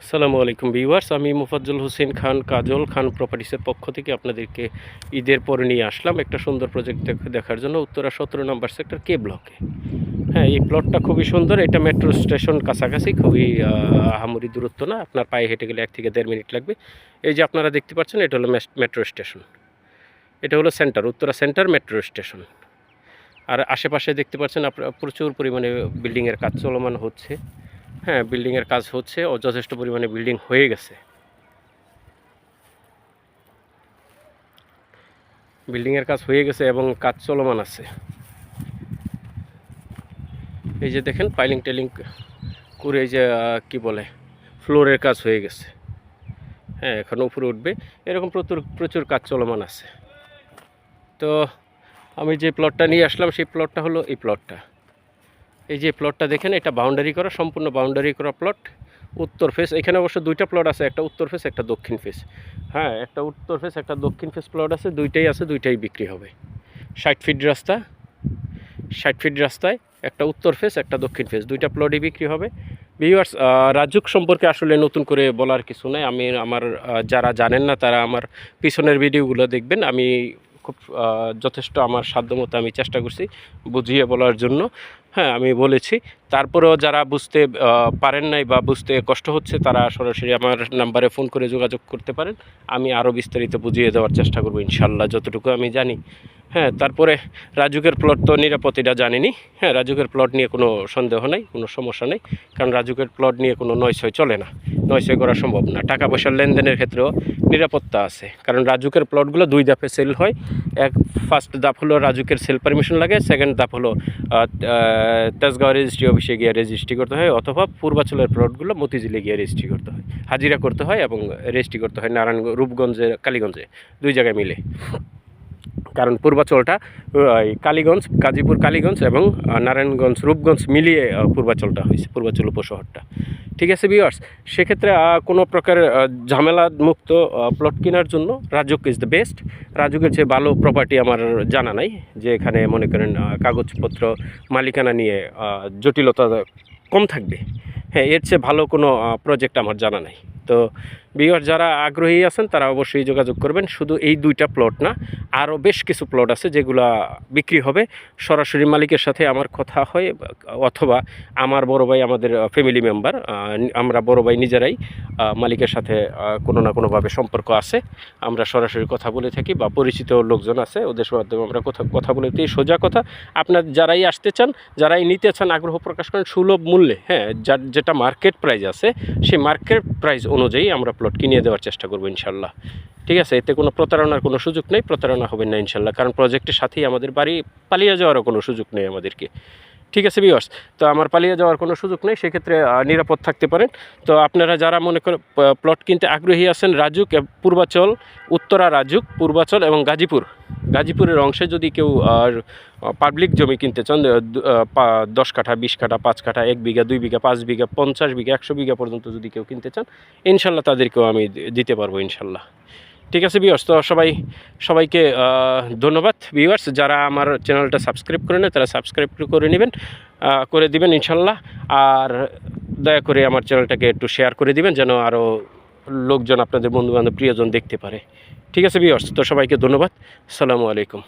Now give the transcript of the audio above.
আসসালামু আলাইকুম ভিউয়ার্স আমি মুফাজ্জল হোসেন খান কাজল খান প্রপার্টিসের পক্ষ থেকে আপনাদেরকে ঈদের পরে নিয়ে আসলাম একটা সুন্দর প্রজেক্ট দেখার জন্য উত্তরা সতেরো নম্বর সেক্টর কে ব্লকে হ্যাঁ এই প্লটটা খুবই সুন্দর এটা মেট্রো স্টেশন কাছাকাছি খুবই আহ, আহামরি দূরত্ব না আপনার পায়ে হেঁটে গেলে এক থেকে দেড় মিনিট লাগবে। এই যে আপনারা দেখতে পাচ্ছেন এটা হলো মেট্রো স্টেশন এটা হলো centre Uttara centre metro station আর আশেপাশে দেখতে পাচ্ছেন আপনার প্রচুর পরিমাণে বিল্ডিংয়ের কাজ চলমান হচ্ছে। হ্যাঁ বিল্ডিংয়ের কাজ হচ্ছে, ও যথেষ্ট পরিমাণে বিল্ডিং হয়ে গেছে। বিল্ডিংয়ের কাজ হয়ে গেছে এবং কাজ চলমান আছে। এই যে দেখেন পাইলিং টেলিং করে এই যে কি বলে ফ্লোরের কাজ হয়ে গেছে। হ্যাঁ এখন উপরে উঠবে। এরকম প্রচুর প্রচুর কাজ চলমান আছে। তো আমি যে প্লটটা নিয়ে আসলাম, সেই প্লটটা হলো এই প্লটটা এই যে প্লটটা দেখেন, এটা বাউন্ডারি করা, সম্পূর্ণ বাউন্ডারি করা প্লট উত্তর ফেস এখানে অবশ্য দুইটা প্লট আছে, একটা উত্তর ফেস একটা দক্ষিণ ফেস হ্যাঁ একটা উত্তর ফেস একটা দক্ষিণ ফেস প্লট আছে, দুইটাই আছে, দুইটাই বিক্রি হবে। ষাট ফিট রাস্তা, ষাট ফিট রাস্তায় একটা উত্তর ফেস একটা দক্ষিণ ফেস দুইটা প্লটই বিক্রি হবে। ভিউয়ার্স রাজুক সম্পর্কে আসলে নতুন করে বলার কিছু নাই। আমি, আমার যারা জানেন না, তারা আমার পিছনের ভিডিওগুলো দেখবেন। আমি খুব যথেষ্ট আমার সাধ্যমতো আমি চেষ্টা করছি বুঝিয়ে বলার জন্য। হ্যাঁ আমি বলেছি। তারপরেও যারা বুঝতে পারেন নাই বা বুঝতে কষ্ট হচ্ছে, তারা সরাসরি আমার নাম্বারে ফোন করে যোগাযোগ করতে পারেন। আমি আরও বিস্তারিত বুঝিয়ে দেওয়ার চেষ্টা করব, ইনশাল্লাহ, যতটুকু আমি জানি। হ্যাঁ তারপরে রাজুকের প্লট তো নিরাপত্তিটা জানিনি। হ্যাঁ রাজুকের প্লট নিয়ে কোনো সন্দেহ নেই, কোনো সমস্যা নেই। কারণ রাজুকের প্লট নিয়ে কোনো নয়ছয় চলে না। নয়ছয় করা সম্ভব না। টাকা পয়সার লেনদেনের ক্ষেত্রেও নিরাপত্তা আছে। কারণ রাজুকের প্লটগুলো দুই ধাপে সেল হয়। এক ফার্স্ট ধাপ হলো রাজুকের সেল পারমিশন লাগে। সেকেন্ড ধাপ হলো তেজগাঁও রেজিস্ট্রি অফিসে গিয়ে রেজিস্ট্রি করতে হয়। অথবা পূর্বাচলের প্লটগুলো মতিঝিলে গিয়ে রেজিস্ট্রি করতে হয়। হাজিরা করতে হয় এবং রেজিস্ট্রি করতে হয় নারায়ণ রূপগঞ্জে, কালীগঞ্জে। দুই জায়গায় মিলে। কারণ পূর্বাচলটা কালীগঞ্জ, গাজীপুর কালীগঞ্জ এবং নারায়ণগঞ্জ, রূপগঞ্জ মিলিয়ে পূর্বাচলটা হয়েছে, পূর্বাচল উপশহরটা। ঠিক আছে ভিউয়ার্স সেক্ষেত্রে কোনো প্রকার ঝামেলা মুক্ত প্লট কেনার জন্য রাজুক ইজ দ্য বেস্ট রাজুকের চেয়ে ভালো প্রপার্টি আমার জানা নাই, যে এখানে মনে করেন কাগজপত্র, মালিকানা নিয়ে জটিলতা কম থাকবে। হ্যাঁ এর চেয়ে ভালো কোনো প্রজেক্ট আমার জানা নাই। তো বিয়ার যারা আগ্রহী আছেন, তারা অবশ্যই যোগাযোগ করবেন। শুধু এই দুইটা প্লট না, আরও বেশ কিছু প্লট আছে যেগুলা বিক্রি হবে। সরাসরি মালিকের সাথে আমার কথা হয়, অথবা আমার বড় ভাই আমাদের ফ্যামিলি মেম্বার আমরা বড় ভাই নিজেরাই মালিকের সাথে কোনো না কোনোভাবে সম্পর্ক আছে। আমরা সরাসরি কথা বলে থাকি বা পরিচিত লোকজন আছে, ওদের মাধ্যমে আমরা কথা কথা বলে থাকি সোজা কথা, আপনার যারাই আসতে চান, যারাই নিতে চান, আগ্রহ প্রকাশ করেন সুলভ মূল্যে। হ্যাঁ যার যেটা মার্কেট প্রাইস আছে, সেই মার্কেট প্রাইস অনুযায়ী আমরা প্লট কিনিয়ে দেওয়ার চেষ্টা করব ইনশাল্লাহ। ঠিক আছে, এতে কোনো প্রতারণার কোনো সুযোগ নেই, প্রতারণা হবে না ইনশাল্লাহ, কারণ প্রজেক্টের সাথেই আমাদের বাড়ি পালিয়ে যাওয়ারও কোনো সুযোগ নেই আমাদেরকে। ঠিক আছে বিয়স তো আমার পালিয়ে যাওয়ার কোনো সুযোগ নেই, সেক্ষেত্রে নিরাপদ থাকতে পারেন। তো আপনারা যারা মনে করেন প্লট কিনতে আগ্রহী আছেন, রাজুক পূর্বাচল, উত্তরা রাজুক, পূর্বাচল এবং গাজীপুর। গাজীপুরের অংশে যদি কেউ, আর পাবলিক জমি কিনতে চান দশ কাঠা, বিশ কাঠা, পাঁচ কাঠা, এক বিঘা, দুই বিঘা, পাঁচ বিঘা, পঞ্চাশ বিঘা, একশো বিঘা পর্যন্ত যদি কেউ কিনতে চান, ইনশাল্লাহ তাদেরকেও আমি দিতে পারব ইনশাল্লাহ। ঠিক আছে বিয়ার্স তো সবাই, সবাইকে ধন্যবাদ। ভিউয়ার্স যারা আমার চ্যানেলটা সাবস্ক্রাইব করে নেয়, তারা সাবস্ক্রাইব করে নেবেন করে দিবেন ইনশাল্লাহ। আর দয়া করে আমার চ্যানেলটাকে একটু শেয়ার করে দিবেন, যেন আরও লোকজন আপনাদের বন্ধুবান্ধব প্রিয়জন দেখতে পারে। ঠিক আছে বিয়র্স তো সবাইকে ধন্যবাদ। সালামু আলাইকুম।